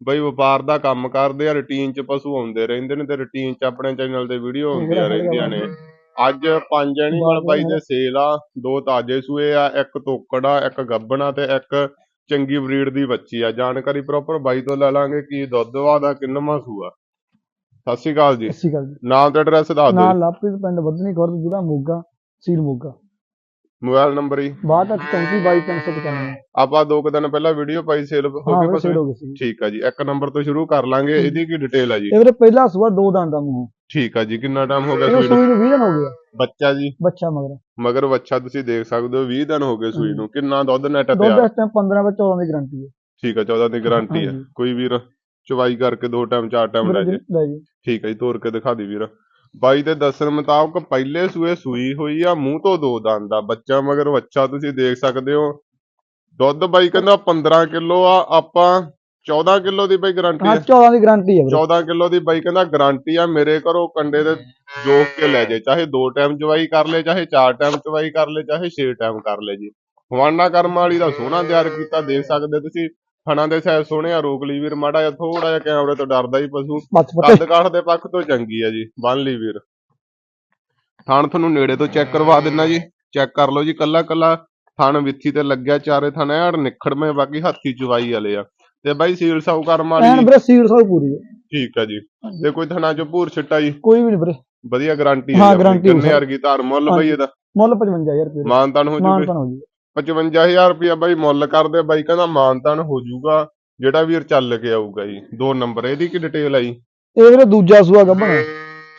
ਬਈ ਵਪਾਰ ਦਾ ਕੰਮ ਕਰਦੇ ਆ ਰੁਟੀਨ ਚ ਪਸ਼ੂ ਆਉਂਦੇ ਰਹਿੰਦੇ ਨੇ ਤੇ ਰੁਟੀਨ ਚ ਆਪਣੇ ਚੈਨਲ ਤੇ ਵੀਡੀਓ ਆਉਂਦੀਆਂ ਰਹਿੰਦੀਆਂ ਨੇ। ਅੱਜ ਪੰਜ ਐਨੀਮਲ ਬਾਈ ਦੇ ਸੇਲ ਆ ਦੋ ਤਾਜੇ ਸੂਏ ਆ ਇੱਕ ਤੋਕੜ ਆ ਇੱਕ ਗੱਬਣਾ ਤੇ ਇੱਕ ਚੰਗੀ ਬਰੀਡ ਦੀ ਬੱਚੀ ਆ। ਜਾਣਕਾਰੀ ਪ੍ਰੋਪਰ ਬਾਈ ਤੋਂ ਲੈ ਲਾਂਗੇ ਕੀ ਦੁੱਧ ਵਾ ਦਾ ਕਿੰਨਵਾਂ ਸੂਆ ਸਤਿ ਸ਼੍ਰੀ ਅਕਾਲ ਜੀ। ਸਤਿ ਸ਼੍ਰੀ ਅਕਾਲ ਜੀ। ਨਾਮ ਤੇ ਐਡਰੈਸ ਦੱਸ ਦਿਓ। ਲਵਪ੍ਰੀਤ ਪਿੰਡ ਬੱਧਨੀ ਖੁਰਦ ਜ਼ਿਲ੍ਹਾ ਮੋਗਾ ਸੀਲ ਮੋਗਾ। ਮੋਬਾਈਲ ਨੰਬਰ ਹੀ। 6234232595 ਆਪਾਂ ਦੋ ਕੁ ਦਿਨ ਪਹਿਲਾਂ ਵੀਡੀਓ ਪਾਈ ਸੇਲ ਹੋ ਹਾਂ ਗਈ ਹੋ ਸੀ। ਠੀਕ ਆ ਜੀ ਇੱਕ ਨੰਬਰ ਤੋਂ ਸ਼ੁਰੂ ਕਰ ਲਾਂਗੇ ਇਹਦੀ ਕੀ ਡਿਟੇਲ ਆ ਜੀ? ਇਹ ਵੀਰੇ ਪਹਿਲਾ ਸੂਆ ਦੋ ਦੰਦ ਦਾ ਮੂੰਹ। ਠੀਕ ਆ ਜੀ ਕਿੰਨਾ ਟਾਈਮ ਹੋ ਗਿਆ ਇਹ ਸੂਈ ਨੂੰ ਸੂਈ ਨੂੰ 20 ਦਿਨ ਹੋ ਗਿਆ ਬੱਚਾ ਜੀ। ਬੱਚਾ ਮਗਰ। ਮਗਰ ਬੱਚਾ ਤੁਸੀਂ ਦੇਖ ਸਕਦੇ ਹੋ 20 ਦਿਨ ਹੋ ਗਏ ਸੂਈ। ਨੂੰ। ਕਿੰਨਾ ਦੁੱਧ ਨੈਟ ਦੁੱਧ ਪਿਆ ਇਸ ਟਾਈਮ 15 ਵਿੱਚ 14 ਦੀ ਗਾਰੰਟੀ ਹੈ। ਠੀਕ ਆ 14 ਦੀ ਗਾਰੰਟੀ ਹੈ। ਹਾਂਜੀ। ਕੋਈ ਵੀਰ ਚਵਾਈ ਕਰਕੇ ਦੋ ਟਾਈਮ ਚਾਰ ਟਾਈਮ ਲੈ ਵੀਰੇ ਜੇ ਜੀ, ਲੈ ਜੀ। ਠੀਕ ਹੈ ਜੀ ਤੋਰ ਕੇ ਦਿਖਾ ਦੀ ਵੀਰ। ਬਾਈ ਦੇ ਦੱਸਣ ਮੁਤਾਬਕ ਪਹਿਲੇ ਸੂਏ ਸੂਈ ਹੋਈ ਆ ਮੂੰਹ ਤੋਂ ਦੋ ਦੰਦ ਆ ਬੱਚਾ ਮਗਰ ਬੱਚਾ ਤੁਸੀਂ ਦੇਖ ਸਕਦੇ ਹੋ। ਦੁੱਧ ਬਾਈ ਕਹਿੰਦਾ 15 ਕਿਲੋ ਆ ਆਪਾਂ 14 ਕਿਲੋ ਦੀ ਬਾਈ ਗਾਰੰਟੀ ਹਾਂ ਹੈ 14 ਦੀ ਗਾਰੰਟੀ ਹੈ ਵੀਰੇ। 14 ਕਿਲੋ ਦੀ ਬਾਈ ਕਹਿੰਦਾ ਗਾਰੰਟੀ ਆ ਮੇਰੇ ਘਰੋਂ ਕੰਡੇ ਦੇ ਜੋਕ ਕੇ ਲੈ ਜੇ ਚਾਹੇ ਦੋ ਟਾਈਮ ਚਵਾਈ ਕਰ ਲੈ ਚਾਹੇ ਚਾਰ ਟਾਈਮ ਚਵਾਈ ਕਰ ਲੈ ਚਾਹੇ ਛੇ ਟਾਈਮ ਕਰ ਲੈ ਜੀ। ਹਵਾਨਾ ਕਰਮ ਵਾਲੀ ਦਾ ਸੋਹਣਾ ਤਿਆਰ ਕੀਤਾ ਦੇਖ ਸਕਦੇ ਤੁਸੀਂ। ਫਣਾ ਦੇ ਸਾਈਜ਼ ਸੋਹਣੇ ਆ ਰੋਕ ਲਈ ਵੀਰ ਮਾੜਾ ਜਿਹਾ ਥੋੜਾ ਜਿਹਾ ਕੈਮਰੇ ਤੋਂ ਡਰਦਾ ਹੀ ਪਸ਼ੂ। ਪਤੇ। ਕੱਦ ਕਾਠ ਦੇ ਪੱਖ ਤੋਂ ਚੰਗੀ ਆ ਜੀ ਬੰਨ ਲਈ ਵੀਰ। ਥਣ ਤੁਹਾਨੂੰ ਨੇੜੇ ਤੋਂ ਚੈੱਕ ਕਰਵਾ ਦਿੰਨਾ ਜੀ ਚੈੱਕ ਕਰ ਲਓ ਜੀ ਕੱਲਾ ਕੱਲਾ ਥਣ ਵਿੱਥੀ ਤੇ ਲੱਗਿਆ ਚਾਰੇ ਥਣ ਐਨ ਨਿਖੜਵੇਂ ਬਾਕੀ ਹੱਥੀ ਚਵਾਈ ਵਾਲੇ ਆ। ਤੇ ਬਾਈ ਸੀਲ ਸਾਊ ਕਰਮ ਐਨ ਵਾਲੀ ਵੀਰੇ ਸੀਲ ਸਭ ਪੂਰੀ ਹੈ ਠੀਕ ਆ ਜੀ। ਤੇ ਕੋਈ ਥਣਾ ਚ ਭੂਰ ਛਿੱਟਾ ਜੀ ਕੋਈ ਵੀ ਨਹੀਂ ਵੀਰੇ। ਵਧੀਆ ਗਾਰੰਟੀ ਹਾਂ, ਹੈ guarantee ਕਿੰਨੇ ਸਰ। ਵਰਗੀ ਧਾਰ ਮੁੱਲ ਬਈ। ਇਹਦਾ। ਮੁੱਲ 55000 ਰੁਪਏ ਮਾਨਤਾਨ ਹੋ ਜੂਗੇ। ਤਾਂ ਹੋ ਜੀ 55000 ਰੁਪਇਆ ਬਾਈ ਮੁੱਲ ਕਰਦੇ ਬਾਈ ਕਹਿੰਦਾ ਮਾਨਤਾਨ ਹੋ ਜੂਗਾ ਜਿਹੜਾ ਵੀਰ ਚੱਲ ਕੇ ਆਊਗਾ ਜੀ। ਦੋ ਨੰਬਰ ਇਹਦੀ ਕੀ ਡਿਟੇਲ ਆ ਜੀ? ਇਹ ਵੀਰੇ ਦੂਜਾ ਸੂਆ ਗੱਭਣਾ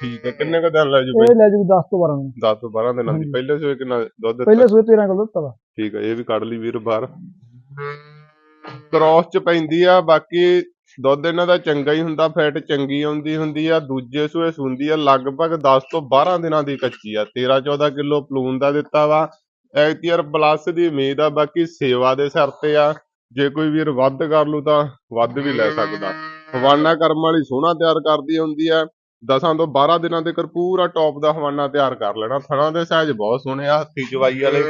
ਠੀਕ ਹੈ ਕਿੰਨੇ ਕ ਦਿਨ ਲੈ ਜੂ ਬਾਈ ਇਹ ਲੈ ਜੂ 10 ਤੋਂ 12 ਦਿਨ। 10 ਤੋਂ 12 ਦਿਨਾਂ ਦੀ। ਹਾਂਜੀ। ਪਹਿਲੇ ਸੋਏ ਕਿੰਨਾ ਦੁੱਧ ਦਿੱਤਾ? ਪਹਿਲੇ ਸੂਏ 13 ਕਿਲੋ ਦਿੱਤਾ ਵਾ। ਠੀਕ ਹੈ ਇਹ ਵੀ ਕੱਢ ਲਈ ਵੀਰ ਬਾਹਰ। ਕ੍ਰੋਸ ਚ ਪੈਂਦੀ ਆ ਬਾਕੀ ਦੁੱਧ ਇਹਨਾਂ ਦਾ ਚੰਗਾ ਹੀ ਹੁੰਦਾ ਫੈਟ ਚੰਗੀ ਆਉਂਦੀ ਹੁੰਦੀ ਆ। ਦੂਜੇ ਸੂਏ ਸੁੰਦੀ ਆ ਲਗਭਗ 10 ਤੋਂ 12 ਦਿਨਾਂ ਦੀ ਕੱਚੀ ਆ। 13 14 ਕਿਲੋ ਪਲੂਨ ਦਾ ਦਿੱਤਾ ਵਾ। ਐਕਟੀਅਰ ਪਲੱਸ ਦੀ ਉਮੀਦ ਆ ਬਾਕੀ ਸੇਵਾ ਦੇ ਸਿਰ ਤੇ ਆ। ਜੇ ਕੋਈ ਵੀਰ ਵੱਧ ਕਰ ਲੂ ਤਾਂ ਵੱਧ ਵੀ ਲੈ ਸਕਦਾ। ਹਵਾਨਾ ਕਰਮ ਵਾਲੀ ਸੋਹਣਾ ਤਿਆਰ ਕਰਦੀ ਹੁੰਦੀ ਆ। 10 ਤੋਂ 12 ਦਿਨਾਂ ਤੱਕ ਪੂਰਾ ਟੌਪ ਦਾ ਹਵਾਨਾ ਤਿਆਰ ਕਰ ਲੈਣਾ। ਥਣਾ ਦੇ ਸਾਈਜ਼ ਬਹੁਤ ਸੋਹਣੇ ਆ ਹੱਥੀ ਚਵਾਈ ਵਾਲੇ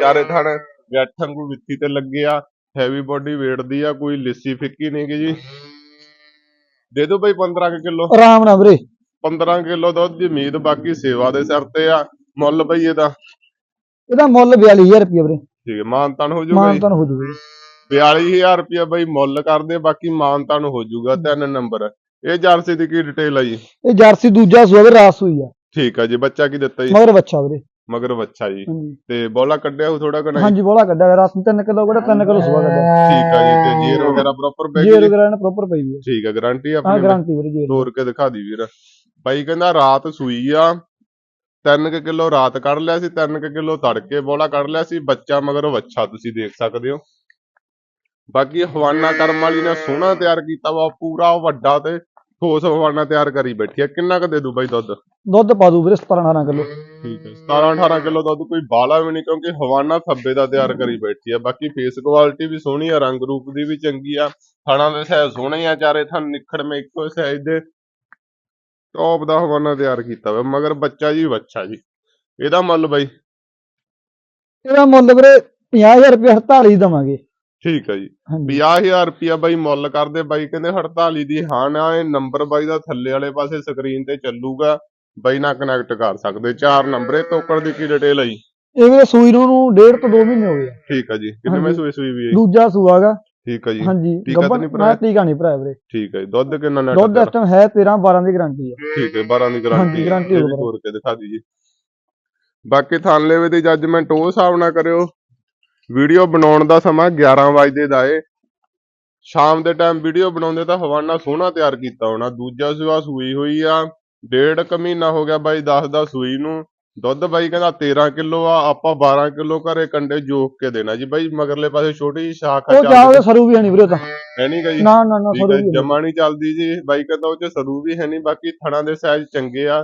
ਚਾਰੇ ਥਣ ਗੱਠ ਵਾਂਗੂ ਵਿੱਥੀ ਤੇ ਲੱਗੇ ਆ। ਹੈਵੀ ਬੋਡੀ weight ਦੀ ਆ ਕੋਈ ਲਿੱਸੀ ਫਿੱਕੀ ਨਹੀਂ ਗੀ ਜੀ। ਦੇ ਦਿਓ ਬਈ 15 ਕੁ ਕਿਲੋ। ਆਰਾਮ ਨਾਲ ਵੀਰੇ। 15 ਕਿਲੋ ਦੁੱਧ ਦੀ ਉਮੀਦ ਬਾਕੀ ਸੇਵਾ ਦੇ ਸਿਰ ਤੇ ਆ। ਮੁੱਲ ਬਈ ਇਹਦਾ ਇਹਦਾ ਮੁੱਲ 42000 ਰੁਪਏ ਵੀਰੇ। ਠੀਕ ਹੈ ਮਾਨਤਾਨ ਹੋ ਜਾਊਗਾ ਮਾਨ ਜੀ ਤਾਂ ਹੋ ਜੂਗਾ 42000 ਰੁਪਇਆ ਬਈ ਮੁੱਲ ਕਰਦੇ ਬਾਕੀ ਮਾਨਤਾਨ ਹੋ ਜਾਊਗਾ ਤਿੰਨ ਨੰਬਰ। ਇਹ ਜਰਸੀ ਦੀ ਕੀ ਡਿਟੇਲ ਆ ਜੀ? ਇਹ ਜਰਸੀ ਦੂਜਾ ਸੂਆ ਵੀਰੇ ਰਾਸ ਹੋਈ ਆ। ਠੀਕ ਆ ਜੀ ਬੱਚਾ ਕੀ ਦਿੱਤਾ ਜੀ? ਮਗਰ ਬੱਚਾ ਵੀਰੇ। ਮਗਰ ਬੱਚਾ ਜੀ। ਤੇ ਬੋਲਾ ਕੱਢਿਆ ਹੋ ਥੋੜਾ ਕਨਾ ਹਾਂਜੀ ਬੋਲਾ ਕੱਢਿਆ ਰਾਸ 3 ਕਿਲੋ ਕਿਹੜਾ 3 ਕਿਲੋ ਸੂਆ ਕੱਢਿਆ। ਠੀਕ ਆ ਜੀ ਤੇ ਜੀਰ ਵਗੈਰਾ ਪ੍ਰੋਪਰ ਬੈਗ ਜੇਰ ਵਗੈਰਾ ਨੇ ਪ੍ਰੋਪਰ ਪਈ ਹੈ ਠੀਕ ਆ ਗਾਰੰਟੀ ਹਾਂ ਆਪਣੀ ਗਾਰੰਟੀ ਵੀਰੇ ਜੇਰ ਤੋਰ ਕੇ ਦਿਖਾ ਦੀ ਵੀਰ। ਬਾਈ ਕਹਿੰਦਾ ਰਾਤ ਸੂਈ ਆ 3 ਕਿਲੋ ਰਾਤ ਕੱਢ ਲਿਆ ਸੀ 3 ਕਿਲੋ ਤੜਕੇ ਬੋਲਾ ਕੱਢ ਲਿਆ ਸੀ ਬੱਚਾ ਮਗਰ ਵੱਛਾ ਤੁਸੀਂ ਦੇਖ ਸਕਦੇ ਹੋ। ਬਾਕੀ ਹਵਾਨਾ ਕਰਮ ਵਾਲੀ ਨੇ ਸੋਹਣਾ ਤਿਆਰ ਕੀਤਾ ਵਾ ਪੂਰਾ ਵੱਡਾ ਤੇ ਠੋਸ ਹਵਾਨਾ ਤਿਆਰ ਕਰੀ ਬੈਠੀ ਆ। ਕਿੰਨਾ ਕ ਦੇ ਦੂ ਬਾਈ ਦੁੱਧ? ਦੁੱਧ ਪਾ ਦੂ ਵੀਰੇ 17 18 ਕਿਲੋ। ਠੀਕ ਹੈ 17 18 ਕਿਲੋ ਦੁੱਧ ਕੋਈ ਬਾਲਾ ਵੀ ਨਹੀਂ ਕਿਉਂਕਿ ਹਵਾਨਾ ਥੱਬੇ ਦਾ ਤਿਆਰ ਕਰੀ ਬੈਠੀ ਆ। ਬਾਕੀ ਫੇਸ ਕੁਆਲਿਟੀ ਵੀ ਸੋਹਣੀ ਆ ਰੰਗ ਰੂਪ ਦੀ ਵੀ ਚੰਗੀ ਆ। ਥਣਾ ਦੇ ਸਾਈਜ਼ ਸੋਹਣੇ ਆ ਚਾਰੇ ਥਣ ਨਿਖੜ ਮੇ ਇੱਕੋ ਸਾਈਜ਼ ਦੇ। ਟੌਪ ਦਾ ਹਵਾਨਾ ਤਿਆਰ ਕੀਤਾ ਵਾ ਮਗਰ ਬੱਚਾ ਜੀ ਬੱਚਾ ਜੀ। ਇਹਦਾ ਮੁੱਲ ਬਾਈ? ਇਹਦਾ ਮੁੱਲ ਵੀਰੇ 50000 ਰੁਪਏ 48 ਦਵਾਂਗੇ। ਠੀਕ ਹੈ ਜੀ। ਹਾਂਜੀ। 50000 ਰੁਪਿਆ ਬਾਈ ਮੁੱਲ ਕਰਦੇ ਬਾਈ ਕਹਿੰਦੇ 48 ਦੀ ਹਾਂ ਨਾ ਇਹ ਨੰਬਰ ਬਾਈ ਦਾ ਥੱਲੇ ਵਾਲੇ ਪਾਸੇ ਸਕਰੀਨ ਤੇ ਚੱਲੂਗਾ। ਬਾਈ ਨਾਲ ਕਨੈਕਟ ਕਰ ਸਕਦੇ ਚਾਰ ਨੰਬਰ ਇਹ ਤੋਕੜ ਦੀ ਕੀ ਡਿਟੇਲ ਹੈ ਜੀ? ਇਹ ਵੀਰੇ ਸੂਈ ਨੂੰ ਡੇਢ ਤੋਂ 2 ਮਹੀਨੇ ਹੋ ਗਏ। ਠੀਕ ਹੈ ਜੀ। ਕਿੰਨੇ। ਸੂਈ ਸੂਈ ਵੀ ਹੈ? ਦੂਜਾ ਸੂਆਗਾ ਠੀਕ ਹੈ ਜੀ। ਹਾਂਜੀ ਟੀਕਾ ਤਾਂ ਨਹੀਂ ਨਾ ਭਰਾਇਆ? ਟੀਕਾ ਨਹੀਂ ਭਰਾਇਆ ਵੀਰੇ। ਠੀਕ ਹੈ ਜੀ। ਦੁੱਧ ਕਿੰਨਾ ਨੈਟ ਦੁੱਧ ਇਸ ਟਾਈਮ ਹੈ 13 12 ਦੀ ਗਾਰੰਟੀ ਹੈ ਠੀਕ ਹੈ 12 ਦੀ ਗਾਰੰਟੀ ਹਾਂਜੀ, guarantee। ਤੋੜ ਕੇ ਦਿਖਾ ਦਈਏ। ਬਾਕੀ ਥਾਨਲੇਵੇ ਦੀ ਜੱਜਮੈਂਟ ਉਹ ਹਿਸਾਬ ਨਾਲ ਕਰਿਓ। ਵੀਡੀਓ ਬਣਾਉਣ ਦਾ ਸਮਾਂ 11 ਵਜੇ ਦਾ ਏ। ਸ਼ਾਮ ਦੇ ਟਾਈਮ ਵੀਡੀਓ ਬਣਾਉਂਦੇ ਤਾਂ ਹਵਾਨਾ ਸੋਹਣਾ ਤਿਆਰ ਕੀਤਾ ਹੋਣਾ। ਦੂਜਾ ਸੂਆ ਸੂਈ ਹੋਈ ਆ। ਡੇਢ ਕੁ ਮਹੀਨਾ ਹੋ ਗਿਆ ਬਾਈ 10 ਦਾ ਸੂਈ ਨੂੰ। ਦੁੱਧ ਬਾਈ ਕਹਿੰਦਾ 13 ਕਿਲੋ ਆ ਆਪਾਂ 12 ਕਿਲੋ ਘਰੇ ਕੰਡੇ ਜੋਕ ਕੇ ਦੇਣਾ ਜੀ। ਬਾਈ ਮਗਰਲੇ ਪਾਸੇ ਛੋਟੀ ਜਿਹੀ ਸ਼ਾਖ ਆ ਉਹ ਜਾ ਉਹਦੇ ਸਰੂ ਵੀ ਹੈ ਨਹੀਂ ਵੀਰੇ ਉਹ ਤਾਂ। ਹੈ ਨਹੀਂ ਗਾ ਜੀ ਨਾ ਨਾ ਨਾ ਸਰੂ ਵੀ। ਜਮਾ ਨਹੀਂ ਚੱਲਦੀ ਜੀ। ਬਾਈ ਕਹਿੰਦਾ ਉਹ ਚ ਸਰੂ ਵੀ ਹੈ ਨਹੀਂ ਬਾਕੀ ਥਣਾ ਦੇ ਸਾਈਜ਼ ਚੰਗੇ ਆ।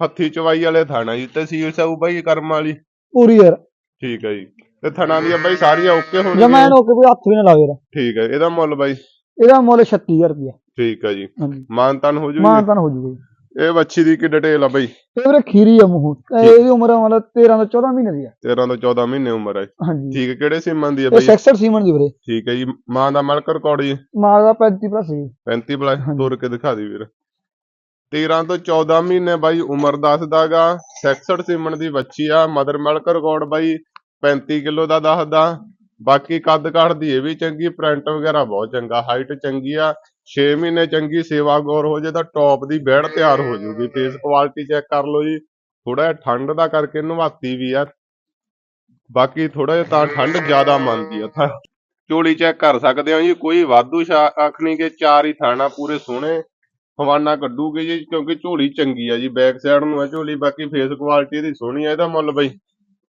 ਹੱਥੀ ਚਵਾਈ ਵਾਲੇ ਥਾਣਾ ਜੀ ਤਹਿਸੀਲ ਸਾਊ ਬਾਈ ਕਰਮ ਵਾਲੀ। ਪੂਰੀ ਯਾਰ। ਠੀਕ ਹੈ ਜੀ। ਤੇ ਥਣਾ ਦੀਆਂ ਬਾਈ ਸਾਰੀਆਂ ਓਕੇ ਜਮਾ ਹੋਣਗੀਆਂ ਇਹਨੂੰ ਕੋਈ ਹੱਥ ਵੀ ਨਾ ਲਾਵੇ ਯਾਰ। ਠੀਕ ਹੈ ਇਹਦਾ ਮੁੱਲ ਬਾਈ? ਇਹਦਾ ਮੁੱਲ 36000 ਰੁਪਏ ਠੀਕ ਹੈ ਜੀ। ਮਾਨਤਨ ਹੋ ਜੂਗੀ? ਮਾਨ ਤਾਂ ਹੋ ਜੂਗਾ ਜੀ। ਇਹ ਵੱਛੀ ਦੀ ਕੀ ਡਿਟੇਲ ਆ ਬਾਈ? ਇਹ ਵੀਰੇ ਖੀਰੀ ਆ ਮੂੰਹ। ਤੇ ਇਹਦੀ ਉਮਰ ਮਤਲਬ 13 ਤੋਂ 14 ਮਹੀਨੇ ਦੀ ਆ। 13 ਤੋਂ 14 ਮਹੀਨੇ ਉਮਰ ਹੈ ਹਾਂਜੀ। ਠੀਕ ਹੈ ਕਿਹੜੇ ਸੀਮਨ ਦੀ ਹੈ ਇਹ ਬਾਈ? 66 ਸੀਮਨ ਦੀ ਵੀਰੇ। ਠੀਕ ਹੈ ਜੀ ਮਾਂ ਦਾ ਮਲਕ ਰਿਕਾਰਡ ਜੀ? ਮਾਲ ਦਾ 35 ਪਲੱਸ ਜੀ। 35 ਬਲਾ। ਤੁਰ ਕੇ ਦਿਖਾ ਦੀ ਵੀਰ। 13 ਤੋਂ 14 ਮਹੀਨੇ ਬਾਈ ਉਮਰ ਦੱਸਦਾਗਾ 66 ਸੀਮਨ ਦੀ ਬੱਚੀ ਆ ਮਦਰ ਮਿਲਕ ਰਿਕਾਰਡ ਬਾਈ 35 ਕਿਲੋ ਦਾ ਦੱਸਦਾ। ਬਾਕੀ ਕੱਦ ਕਾਠ ਦੀ ਇਹ ਵੀ ਚੰਗੀ ਪ੍ਰਿੰਟ ਵਗੈਰਾ ਬਹੁਤ ਚੰਗਾ ਹਾਈਟ ਚੰਗੀ ਆ 6 ਮਹੀਨੇ ਚੰਗੀ ਸੇਵਾ ਗੌਰ ਹੋ ਜੇ ਤਾਂ ਟੌਪ ਦੀ ਬੈੜ ਤਿਆਰ ਹੋ ਜੂਗੀ। ਫੇਸ ਕੁਆਲਿਟੀ ਚੈੱਕ ਕਰ ਲਓ ਜੀ। ਥੋੜਾ ਜਿਹਾ ਠੰਡ ਦਾ ਕਰਕੇ ਨਵਾਤੀ ਵੀ ਆ। ਬਾਕੀ ਥੋੜਾ ਜਿਹਾ ਤਾਂ ਠੰਡ ਜ਼ਿਆਦਾ ਮੰਨਦੀ ਆ ਤਾਂ। ਝੋਲੀ ਚੈੱਕ ਕਰ ਸਕਦੇ ਹੋ ਜੀ। ਕੋਈ ਵਾਧੂ ਆਖ ਨਹੀਂ ਕਿ ਚਾਰ ਹੀ ਥਾਣਾ ਪੂਰੇ ਸੋਹਣੇ ਹਵਾਨਾ ਕੱਢੂਗੇ ਜੀ ਕਿਉਂਕਿ ਝੋਲੀ ਚੰਗੀ ਆ ਜੀ। ਬੈਕ ਸਾਈਡ ਨੂੰ ਆ ਝੋਲੀ ਬਾਕੀ ਫੇਸ ਕੁਆਲਿਟੀ ਇਹਦੀ ਸੋਹਣੀ ਆ ਇਹਦਾ ਮੁੱਲ ਬਈ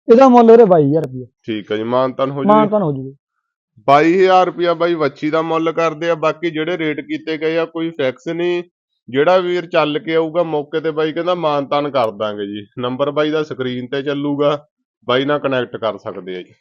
ਇਹਦਾ ਮੁੱਲ ਵੀਰੇ 22000 ਰੁਪਏ ਠੀਕ ਆ ਜੀ ਮਾਨਤਨ ਹੋ ਜੀ ਤਾਂ ਹੋ ਜੂਗਾ। 22000 ਰੁਪਿਆ ਬਾਈ ਵੱਛੀ ਦਾ ਮੁੱਲ ਕਰਦੇ ਆ ਬਾਕੀ ਜਿਹੜੇ ਰੇਟ ਕੀਤੇ ਗਏ ਆ ਕੋਈ ਫਿਕਸ ਨਹੀਂ। ਜਿਹੜਾ ਵੀਰ ਚੱਲ ਕੇ ਆਊਗਾ ਮੌਕੇ ਤੇ ਬਾਈ ਕਹਿੰਦਾ ਮਾਨਤਾਨ ਕਰ ਦਾਂਗੇ ਜੀ। ਨੰਬਰ ਬਾਈ ਦਾ ਸਕਰੀਨ ਤੇ ਚੱਲੂਗਾ ਬਾਈ ਨਾਲ ਕਨੈਕਟ ਕਰ ਸਕਦੇ ਆ ਜੀ।